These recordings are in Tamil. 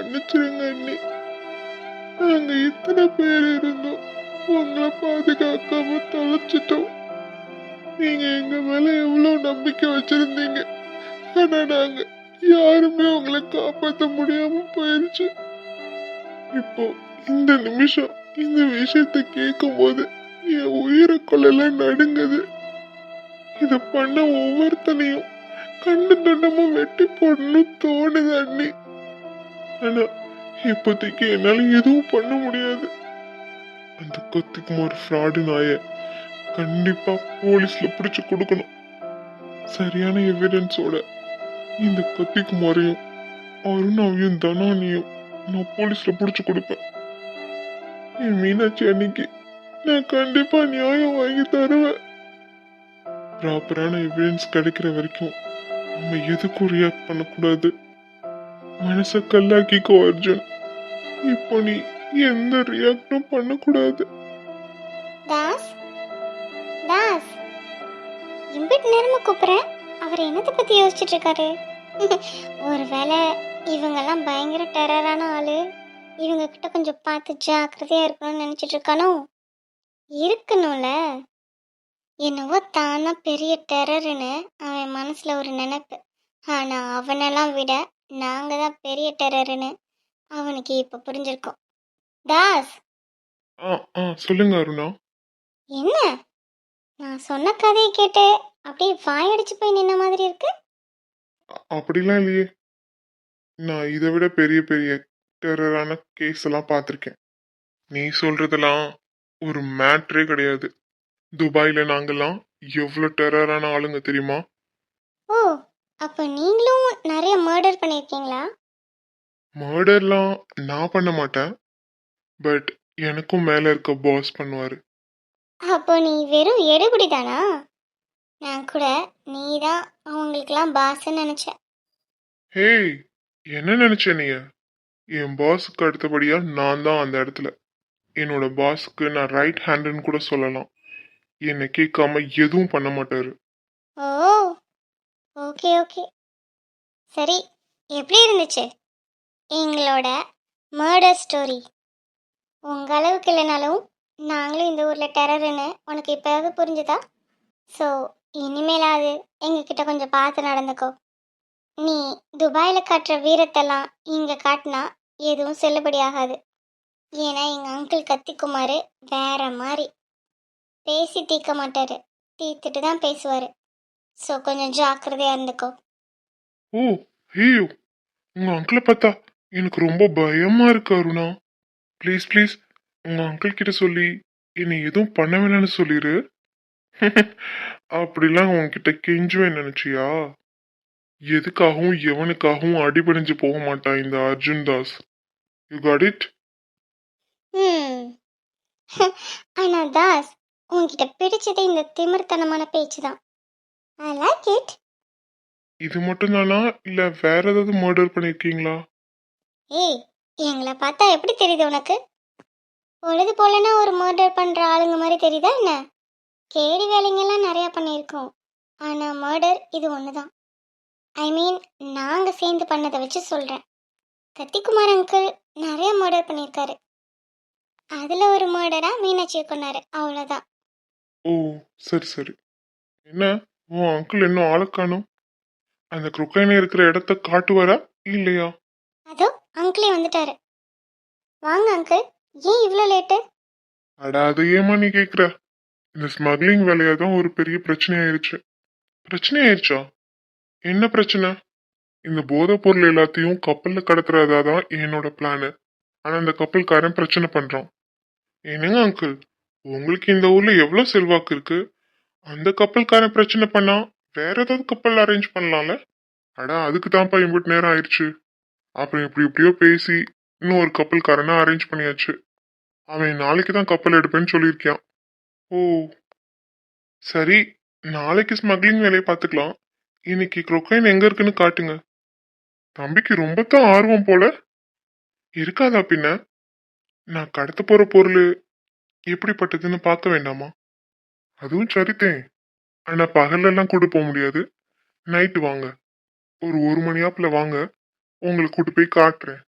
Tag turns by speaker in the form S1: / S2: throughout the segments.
S1: மன்னிச்சிருங்க அண்ணி. நாங்க இத்தனை பேர் இருந்தோம். உங்களை பாதுகாக்காம தொலைச்சிட்டோம். நீங்க எங்க மேல எவ்வளவு நம்பிக்கை வச்சிருந்தீங்க? ஆனா நாங்க யாருமே உங்களை காப்பாத்த முடியாம போயிருச்சு. இப்போ இந்த நிமிஷம் இந்த விஷயத்தை கேட்கும் போது என் உயிரை கொள்ளல நடுங்குது. இத பண்ண ஒவ்வொருத்தனையும் கண்ணு தண்டமா வெட்டி போடணும் தோணுது அண்ணி. ஆனா இப்போதைக்கு என்னால எதுவும் பண்ண முடியாது. அந்த கத்திக்குமார் ஃப்ராடு நாய கண்டிப்பா போலீஸ்ல பிடிச்சு கொடுக்கணும். சரியான எவிடன்ஸோட இந்த கத்திக்குமாரையும் அருணாவையும் தனானியும் நான் போலீஸ்ல பிடிச்சு கொடுப்பேன். என் மீனாட்சி அன்னைக்கு நான் கண்டிப்பா நியாயம் வாங்கி தருவேன். ப்ராப்பரான எவிடன்ஸ் கிடைக்கிற வரைக்கும் நம்ம எதுக்கும் ரியாக்ட் பண்ணக்கூடாது. மனச கல்லாக்கிக்கோ அர்ஜுன். இப்போ நீ எந்த ரியாக்டும் பண்ணக்கூடாது.
S2: தாஸ்? தாஸ்? இம்பிட் நேரமா கூப்பிடுறேன் அவர் என்னத்தை பத்தி யோசிச்சுட்டு இருக்காரு ஒருவேளை இவங்கெல்லாம் பயங்கர டெரரான ஆளு. இவங்க கிட்ட கொஞ்சம் பார்த்து ஜாக்கிரதையா இருக்கணும்னு நினைச்சிட்டு இருக்கானோ இருக்கணும்ல. என்னவோ தானா பெரிய டெரருன்னு அவன் மனசுல ஒரு நினைப்பு. ஆனா அவனெல்லாம் விட நாங்க தான் பெரிய டெரர்னு அவனுக்கு இப்ப புரிஞ்சிருக்கோம். தாஸ்!
S1: ஆ ஆ சொல்லுங்க அருணா.
S2: என்ன? நான் சொன்ன கதையை கேட்டு அப்படியே வாயடிச்சு போய் நின்ன மாதிரி இருக்கு?
S1: அ- அப்படிலாம் இல்லையே. நான் இதை விட பெரிய பெரிய டெரரான கேஸ் எல்லாம் பார்த்துருக்கேன். நீ சொல்றதெல்லாம் ஒரு மேட்ரே கிடையாது. துபாயில நாங்கெல்லாம் எவ்வளோ டெரரான ஆளுங்க தெரியுமா?
S2: ஓ! அப்போ நீங்களும் நிறைய மர்டர் பண்ணியிருக்கீங்களா
S1: மர்டர்லாம் நான் பண்ண மாட்டேன். பட் எனக்கும் மேலே இருக்க பாஸ் பண்ணுவார்.
S2: அப்போ நீ வெறும் எடுபடி தானா நான் கூட நீ தான் அவங்களுக்கெல்லாம் பாஸ்ன்னு நினச்சேன்.
S1: ஹேய் என்ன நினைச்ச நீ? என் பாஸுக்கு அடுத்தபடியா நான் தான் அந்த இடத்துல. என்னோட பாஸுக்கு நான் ரைட் ஹேண்டுன்னு கூட சொல்லலாம். என்னை கேட்காம எதுவும் பண்ண மாட்டாரு.
S2: Oh okay okay. சரி எப்படி இருந்துச்சு? எங்களோட மர்டர் ஸ்டோரி உங்கள் அளவுக்கு இல்லைனாலும் நாங்களும் இந்த ஊரில் டெரருன்னு உனக்கு இப்போயாவது புரிஞ்சுதா? ஸோ இனிமேலாவது எங்ககிட்ட கொஞ்சம் பார்த்து நடந்துக்கோ. நீ துபாயில் காட்டுற வீரத்தெல்லாம் இங்கே காட்டினா எதுவும் செல்லுபடி ஆகாது. ஏன்னா எங்கள் அங்கிள் கத்திக்குமார் வேற மாதிரி பேசி தீர்க்க மாட்டார். தீர்த்துட்டு தான் பேசுவார். ஸோ கொஞ்சம் ஜாக்கிரதையாக இருந்துக்கோ.
S1: ஓ ஹேயோ உங்க அங்கிளை பார்த்தா எனக்கு ரொம்ப பயமா இருக்கு அருணா. ப்ளீஸ் ப்ளீஸ் உங்க அங்கிள் கிட்ட சொல்லி என்னை எதுவும் பண்ண வேணாம்னு சொல்லிரு. அப்படிலாம் உன்கிட்ட கெஞ்சுவேன் நினைச்சியா? எதுக்காகவும் எவனுக்காகவும் அடிபடிஞ்சு போக மாட்டான் இந்த Arjun Das. You got it
S2: ஆனா தாஸ் உன்கிட்ட பிடிச்சதே இந்த திமிர்த்தனமான பேச்சு தான் ஐ லைக் இட்
S1: இது மட்டும் தானா இல்ல வேற ஏதாவது மர்டர் பண்ணிருக்கீங்களா?
S2: ஏய் எங்களை பார்த்தா எப்படி தெரியுது உனக்கு? பொழுது போலனா ஒரு மர்டர் பண்ணுற ஆளுங்க மாதிரி தெரியுதா என்ன? கேடி வேலைங்கெல்லாம் நிறையா பண்ணியிருக்கோம். ஆனால் மர்டர் இது ஒன்று தான் ஐ மீன் நாங்கள் சேர்ந்து பண்ணதை வச்சு சொல்கிறேன் கத்திக்குமார் அங்கிள் நிறைய மர்டர் பண்ணியிருக்காரு. அதில் ஒரு மர்டராக மீனாட்சியை கொண்டாரு அவ்வளோதான்
S1: ஓ சரி சரி. என்ன? உன் அங்கிள் இன்னும் ஆளை காணோம் அந்த குரோக்கைன இருக்கிற இடத்த காட்டுவாரா? இல்லையா?
S2: அதோ அங்கிளே வந்துட்டாரு. வாங்க அங்கிள் ஏன் இவ்வளோ லேட்டு
S1: அட அது ஏமா நீ கேக்குற? இந்த ஸ்மக்லிங் வேலையா தான் ஒரு பெரிய பிரச்சனை ஆயிருச்சு. பிரச்சனை ஆயிருச்சா? என்ன பிரச்சனை? இந்த போதைப் பொருள் எல்லாத்தையும் கப்பல்ல கடத்துறதா தான் என்னோட பிளானு ஆனா இந்த கப்பல்காரன் பிரச்சனை பண்றான். என்னங்க அங்கிள் உங்களுக்கு இந்த ஊர்ல எவ்வளவு செல்வாக்கு இருக்கு? அந்த கப்பல்காரன் பிரச்சனை பண்ணா வேற ஏதாவது கப்பல் அரேஞ்ச் பண்ணலாம்ல? அட அதுக்கு தான்ப்பா இம்பிட்டு நேரம் ஆயிடுச்சு. அப்புறம் இப்படி இப்படியோ பேசி இன்னும் ஒரு கப்பல்காரனை அரேஞ்ச் பண்ணியாச்சு. அவன் நாளைக்கு தான் கப்பல் எடுப்பேன்னு சொல்லியிருக்கான். ஓ சரி நாளைக்கு ஸ்மக்லிங் வேலையை பார்த்துக்கலாம். இன்னைக்கு குரோக்கைன் எங்க இருக்குன்னு காட்டுங்க. தம்பிக்கு ரொம்ப தான் ஆர்வம் போல. இருக்காதா பின்ன? நான் கடத்த போற பொருள் எப்படிப்பட்டதுன்னு பார்க்க வேண்டாமா? அதுவும் சரித்தேன் ஆனா பகல்லெல்லாம் கூட்டு போக முடியாது. நைட்டு வாங்க. ஒரு ஒரு மணியாப்பில் வாங்க. உங்களை கூட்டு போய் காட்டுறேன்.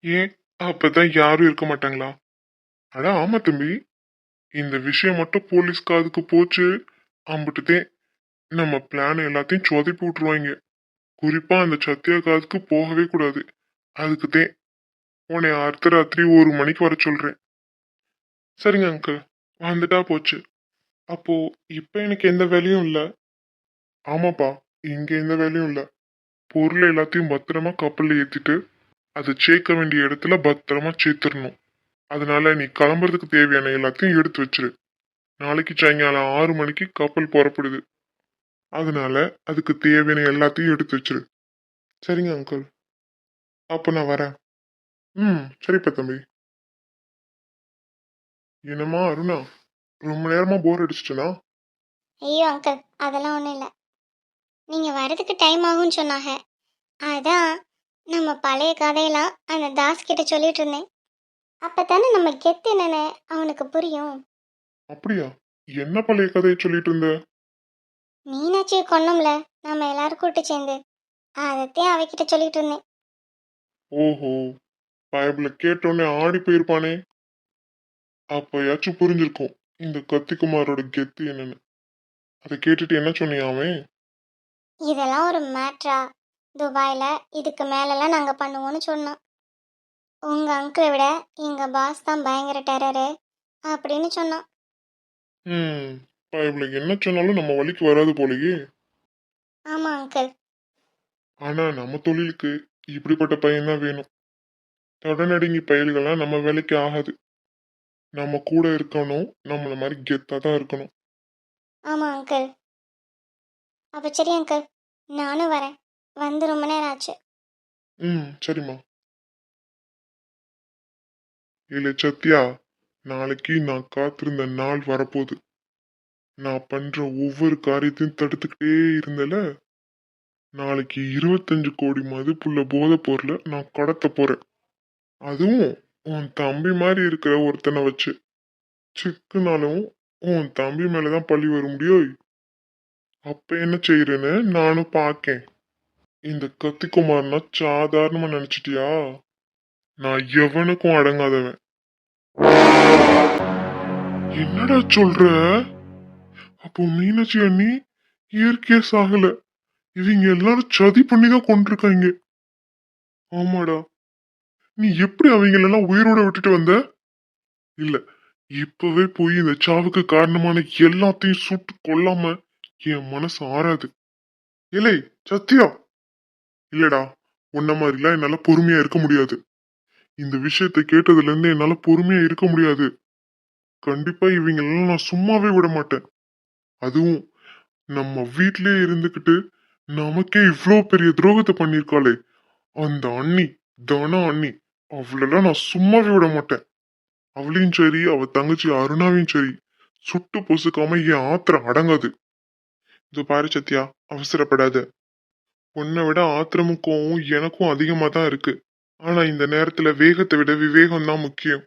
S1: ஏன்? அப்பதான் யாரும் இருக்க மாட்டாங்களா? அட ஆமா தம்பி. இந்த விஷயம் மட்டும் போலீஸ் காதுக்கு போச்சு. அம்பிட்டுதேன் நம்ம பிளான் எல்லாத்தையும் சொதப்பி விட்டுருவாங்க குறிப்பா அந்த சத்தியா காதுக்கு போகவே கூடாது. அதுக்குதேன் உன்னை அடுத்த ராத்திரி ஒரு மணிக்கு வர சொல்றேன். சரிங்க அங்கிள் வந்துட்டா போச்சு. அப்போ இப்ப எனக்கு எந்த வேலையும் இல்ல. ஆமாப்பா இங்க எந்த வேலையும் இல்ல. பொருள் எல்லாத்தையும் பத்திரமா கப்பல்ல ஏத்திட்டு அதை சேர்க்க வேண்டிய இடத்துல பத்திரமா சேர்த்துடணும். அதனால நீ கிளம்புறதுக்கு தேவையான எல்லாத்தையும் எடுத்து வச்சிரு. நாளைக்கு சாயங்காலம் ஆறு மணிக்கு கப்பல் புறப்படுது. அதனால அதுக்கு தேவையான எல்லாத்தையும் எடுத்து வச்சிரு. சரிங்க அங்கிள் அப்போ நான் வரேன். ம் சரிப்பா தம்பி என்னம்மா அருணா? ரொம்ப நேரமா போர் அடிச்சிட்டனா?
S3: ஐயோ அங்கிள் அதெல்லாம் ஒன்றும் இல்லை. நீங்கள் வரதுக்கு டைம் ஆகும்னு சொன்னாங்க. அதான் நம்ம பழைய கதையெல்லாம் அந்த தாஸ் கிட்ட சொல்லிட்டு இருந்தேன். அப்போ தானே நம்ம கெத்து என்னன்னு அவனுக்கு புரியும்.
S1: அப்படியா? என்ன பழைய கதையை சொல்லிட்டு இருந்த?
S3: மீனாட்சியை கொன்னோம்ல. நம்ம எல்லாரும் கூட்டு சேர்ந்து. அதைத்தான் அவகிட்ட சொல்லிட்டு இருந்தேன்.
S1: ஓஹோ. பைபிள கேட்டோன்னே ஆடி போயிருப்பானே. அப்பயாச்சும் புரிஞ்சிருக்கும். இந்த கத்திக்குமாரோட கெத்து என்னன்னு. அதை கேட்டுட்டு என்ன சொன்னியா அவன்?
S3: இதெல்லாம் ஒரு மேட்ரா. துபாயில் இதுக்கு மேலெல்லாம் நாங்கள் பண்ணுவோம்னு சொன்னோம் உங்கள் அங்கிளை விட எங்கள் பாஸ் தான் பயங்கர டெரரு அப்படின்னு சொன்னான்.
S1: ம் பைபிள என்ன சொன்னாலும் நம்ம வழிக்கு வராது போலயே.
S3: ஆமாம் அங்கிள்
S1: ஆனா நம்ம தொழிலுக்கு இப்படிப்பட்ட பையன்தான் வேணும். தொடநடுங்கி பயல்கள்லாம் நம்ம வேலைக்கு ஆகாது. நம்ம கூட இருக்கணும். நம்மள மாதிரி கெத்தா தான் இருக்கணும்.
S3: ஆமாம் அங்கிள் அப்போ சரி அங்கிள் நானும் வரேன். வந்து ரொம்ப நேரம் ஆச்சு.
S1: ம் சரிம்மா. இல்ல சத்யா நாளைக்கு நான் காத்திருந்த நாள் வரப்போகுது. நான் பண்ற ஒவ்வொரு காரியத்தையும் தடுத்துக்கிட்டே இருந்தல? நாளைக்கு இருபத்தஞ்சு கோடி மதிப்புள்ள போதை பொருளை நான் கடத்த போறேன். அதுவும் உன் தம்பி மாதிரி இருக்கிற ஒருத்தனை வச்சு சிக்குனாலும் உன் தம்பி மேலதான் பழி வர முடியும். அப்ப என்ன செய்யறேன்னு நானும் பார்க்கேன் இந்த கத்திக்குமார்னா சாதாரணமா நினைச்சிட்டியா? நான் எவனுக்கும் அடங்காதவன். என்னடா சொல்ற? அப்போ மீனாட்சி அண்ணி இயற்கையா சாகல. இவங்க எல்லாரும் சதி பண்ணி தான் கொண்டிருக்காங்க. ஆமாடா. நீ எப்படி அவங்களெல்லாம் உயிரோட விட்டுட்டு வந்த? இல்ல இப்பவே போய் இந்த சாவுக்கு காரணமான எல்லாத்தையும் சுட்டு கொல்லாம என் மனசு ஆறாது. இல்லை சத்யா! இல்லடா உன்ன மாதிரிலாம் என்னால பொறுமையா இருக்க முடியாது. இந்த விஷயத்தை கேட்டதுல இருந்து என்னால பொறுமையா இருக்க முடியாது. கண்டிப்பா இவங்களெல்லாம் நான் சும்மாவே விட மாட்டேன். அதுவும் நம்ம வீட்லயே இருந்துகிட்டு நமக்கே இவ்வளோ பெரிய துரோகத்தை பண்ணிருக்காளே அந்த அண்ணி தானா அண்ணி அவளெல்லாம் நான் சும்மாவே விட மாட்டேன். அவளையும் சரி அவ தங்கச்சி அருணாவையும் சரி சுட்டு பொசுக்காம என் ஆத்திரம் அடங்காது. இது பாரு சத்யா அவசரப்படாத. உன்னை விட ஆத்திரமுக்கவும் எனக்கும் அதிகமா தான் இருக்கு. ஆனா இந்த நேரத்துல வேகத்தை விட விவேகம் தான் முக்கியம்.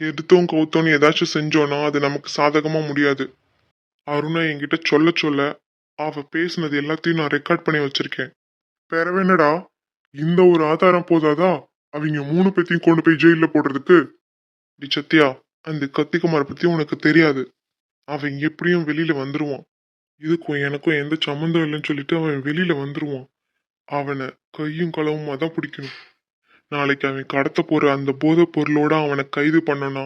S1: எடுத்தோம் கவுத்தோன்னு ஏதாச்சும் செஞ்சோன்னா அது நமக்கு சாதகமா முடியாது. அருணா என்கிட்ட சொல்ல சொல்ல அவ பேசுனது எல்லாத்தையும் நான் ரெக்கார்ட் பண்ணி வச்சிருக்கேன். பெறவேனடா இந்த ஒரு ஆதாரம் போதாதா? அவங்க மூணு பேத்தையும் கொண்டு போய் ஜெயில போடுறதுக்கு டி சத்யா அந்த கத்திக்குமாரை பத்தி உனக்கு தெரியாது. அவன் எப்படியும் வெளியில வந்துருவான். இதுக்கும் எனக்கும் எந்த சம்மந்தம் இல்லைன்னு சொல்லிட்டு அவன் வெளியில வந்துருவான். அவனை கையும் களவுமா தான் பிடிக்கணும். நாளைக்கு அவன் கடத்த போற அந்த போதைப் பொருளோட அவனை கைது பண்ணனா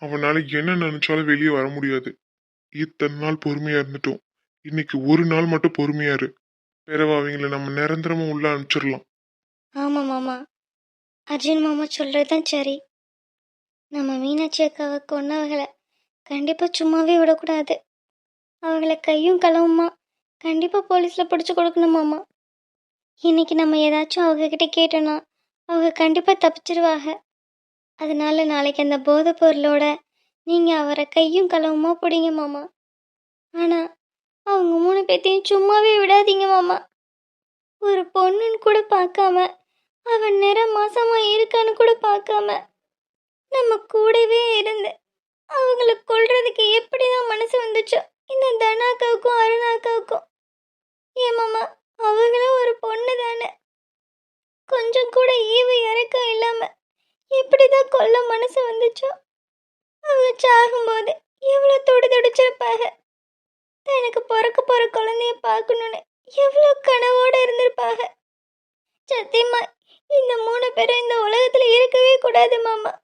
S1: அவனால என்ன நினைச்சாலும் வெளியே வர முடியாது. இத்தனை நாள் பொறுமையா இருந்துட்டோம். இன்னைக்கு ஒரு நாள் மட்டும் பொறுமையாரு இரு. அவங்கள நம்ம நிரந்தரமா உள்ள அனுப்பிச்சிடலாம்.
S3: ஆமாம் மாமா. அர்ஜுன் மாமா சொல்கிறது தான் சரி. நம்ம மீனாட்சி அக்காவை கொன்னவங்களை கண்டிப்பாக சும்மாவே விடக்கூடாது. அவங்கள கையும் களவுமா கண்டிப்பாக போலீஸில் பிடிச்சி கொடுக்கணுமாம்மா இன்னைக்கு நம்ம ஏதாச்சும் அவங்கக்கிட்ட கேட்டோன்னா அவங்க கண்டிப்பாக தப்பிச்சிருவாங்க. அதனால நாளைக்கு அந்த போதைப் பொருளோட நீங்கள் அவரை கையும் களவுமா பிடிங்க மாமா. ஆனால் அவங்க மூணு பேர்த்தையும் சும்மாவே விடாதீங்க மாமா. ஒரு பொண்ணுன்னு கூட பார்க்காம அவன் நிற மாசமா இருக்கான்னு கூட பார்க்காம நம்ம கூடவே இருந்து அவங்கள கொள்றதுக்கு எப்படிதான் மனசு வந்துச்சோ இந்த தனாக்காவுக்கும் அருணாக்காவுக்கும். ஏமாமா அவங்களும் ஒரு பொண்ணு தானே கொஞ்சம் கூட ஈவு இறக்கம் இல்லாம எப்படிதான் கொல்ல மனசு வந்துச்சோ? அவங்க சாகும்போது எவ்வளோ துடி துடிச்சிருப்பாங்க. எனக்கு பிறக்க போற குழந்தைய பார்க்கணும்னு எவ்வளோ கனவோட இருந்திருப்பாங்க. சத்தியமா இந்த மூணு பேரும் இந்த உலகத்துல இருக்கவே கூடாது மாமா.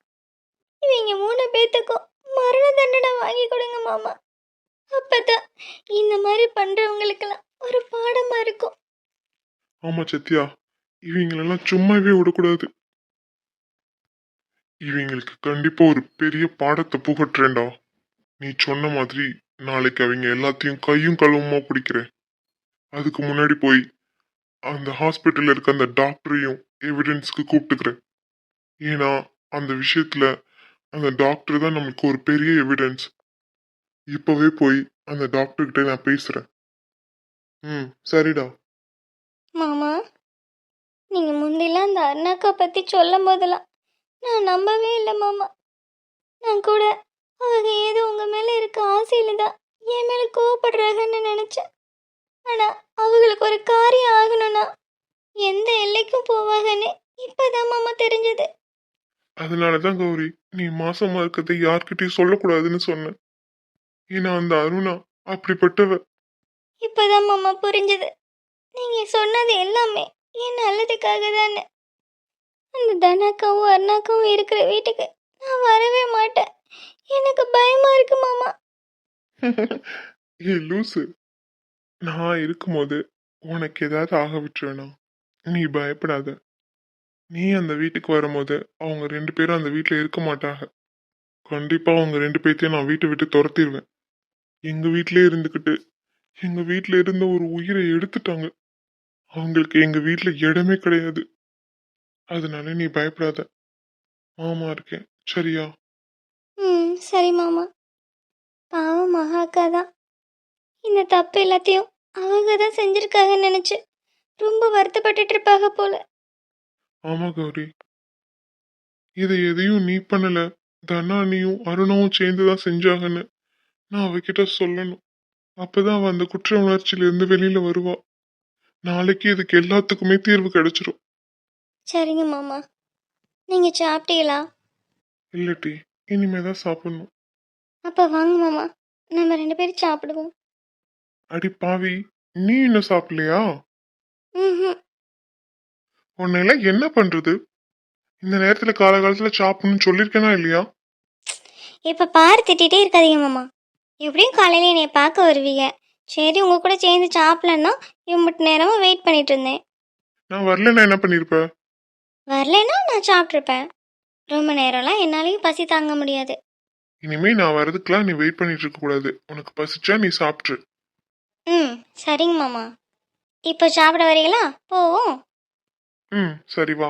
S3: இவங்க மூணு பேத்துக்கும் மரண தண்டனை வாங்கி கொடுங்க மாமா. அப்பதான் இந்த மாதிரி பண்றவங்களுக்கெல்லாம் ஒரு பாடமா இருக்கும்.
S1: ஆமா சத்யா. இவங்களெல்லாம் சும்மாவே விடக்கூடாது. இவங்களுக்கு கண்டிப்பா ஒரு பெரிய பாடத்தை புகட்டுறேன்டா. நீ சொன்ன மாதிரி நாளைக்கு அவங்க எல்லாத்தையும் கையும் களவுமா பிடிக்கிறேன். அதுக்கு முன்னாடி போய் அந்த ஹாஸ்பிட்டலில் இருக்க அந்த டாக்டரையும் எவிடன்ஸ்க்கு கூப்பிட்டுக்கிறேன். ஏன்னா அந்த விஷயத்துல அந்த டாக்டர் தான் நமக்கு ஒரு பெரிய எவிடன்ஸ் இப்போவே போய் அந்த டாக்டர்கிட்ட நான் பேசுகிறேன் ம் சரிடா.
S3: மாமா நீங்கள் முந்திலாம் அந்த அருணாக்கா பற்றி சொல்லும் போதெல்லாம் நான் நம்பவே இல்லை மாமா. நான் கூட அவங்க ஏதோ உங்கள் மேலே இருக்க ஆசையில் தான் என் மேலே கோவப்படுறாங்கன்னு நினச்சேன். ஆனால் அவங்களுக்கு ஒரு காரியம் ஆகணும். எந்த எல்லைக்கும் போவாங்கன்னு இப்பதான் மாமா தெரிஞ்சது.
S1: அதனாலதான் கௌரி நீ மாசமா இருக்கிறதை யார்கிட்டயும் சொல்லக்கூடாதுன்னு சொன்னேன் ஏன்னா அந்த அருணா அப்படிப்பட்டவ.
S3: இப்பதான் மாமா புரிஞ்சது. நீங்க சொன்னது எல்லாமே என் நல்லதுக்காக தானே. அந்த தனாக்காவும் அருணாக்காவும் இருக்கிற வீட்டுக்கு நான் வரவே மாட்டேன். எனக்கு பயமா இருக்கு மாமா.
S1: ஏ லூசு நான் இருக்கும்போது உனக்கு ஏதாவது ஆக விட்டுருவேனா? நீ பயப்படாத. நீ அந்த வீட்டுக்கு வரும்போது அவங்க ரெண்டு பேரும் அந்த வீட்டில் இருக்க மாட்டாங்க. கண்டிப்பாக அவங்க ரெண்டு பேர்த்தையும் நான் வீட்டை விட்டு துரத்திடுவேன் எங்கள் வீட்டிலே இருந்துக்கிட்டு எங்கள் வீட்டில் இருந்த ஒரு உயிரை எடுத்துட்டாங்க. அவங்களுக்கு எங்கள் வீட்டில் இடமே கிடையாது. அதனால நீ பயப்படாத. மாமா இருக்கேன். சரியா?
S3: ம் சரி மாமா. பாவம் மகாக்கா தான். இந்த தப்பு எல்லாத்தையும் அவங்க தான் செஞ்சிருக்காங்கன்னு நினச்சேன் ரொம்ப வருத்தப்பட்டுட்டு இருப்பாங்க போல.
S1: ஆமா கௌரி. இதை எதையும் நீ பண்ணல. தனானியும் அருணாவும் சேர்ந்துதான் செஞ்சாங்கன்னு நான் அவகிட்ட சொல்லணும். அப்பதான் அவ அந்த குற்ற உணர்ச்சியில இருந்து வெளியில வருவா. நாளைக்கு இதுக்கு எல்லாத்துக்குமே தீர்வு கிடைச்சிரும்.
S3: சரிங்க மாமா. நீங்க சாப்பிட்டீங்களா?
S1: இல்லட்டி இனிமேதான் சாப்பிடணும்.
S3: அப்ப வாங்க மாமா. நம்ம ரெண்டு பேரும் சாப்பிடுவோம்.
S1: அடி பாவி நீ இன்னும் சாப்பிடலையா? உன்னையெல்லாம் என்ன பண்றது? இந்த நேரத்துல காலகாலத்துல சாப்பிடணும்னு சொல்லியிருக்கேனா இல்லையா?
S3: இப்போ பாரு திட்டிகிட்டே இருக்காதீங்க மாமா. எப்படியும் காலையில் என்னை பார்க்க வருவீங்க. சரி உங்க கூட சேர்ந்து சாப்பிடலன்னா இவ்வளோ நேரமாக வெயிட் பண்ணிட்டு இருந்தேன்.
S1: நான் வரலன்னா என்ன பண்ணிருப்ப?
S3: வரலைன்னா நான் சாப்பிட்ருப்பேன் ரொம்ப நேரம்லாம் என்னாலையும் பசி தாங்க முடியாது.
S1: இனிமே நான் வர்றதுக்கெல்லாம் நீ வெயிட் பண்ணிட்டு இருக்க கூடாது. உனக்கு பசிச்சா நீ சாப்பிட்ரு.
S3: ம் சரிங்க மாமா. இப்போ சாப்பிட வரீங்களா? போவோம்.
S1: ம் சரி வா.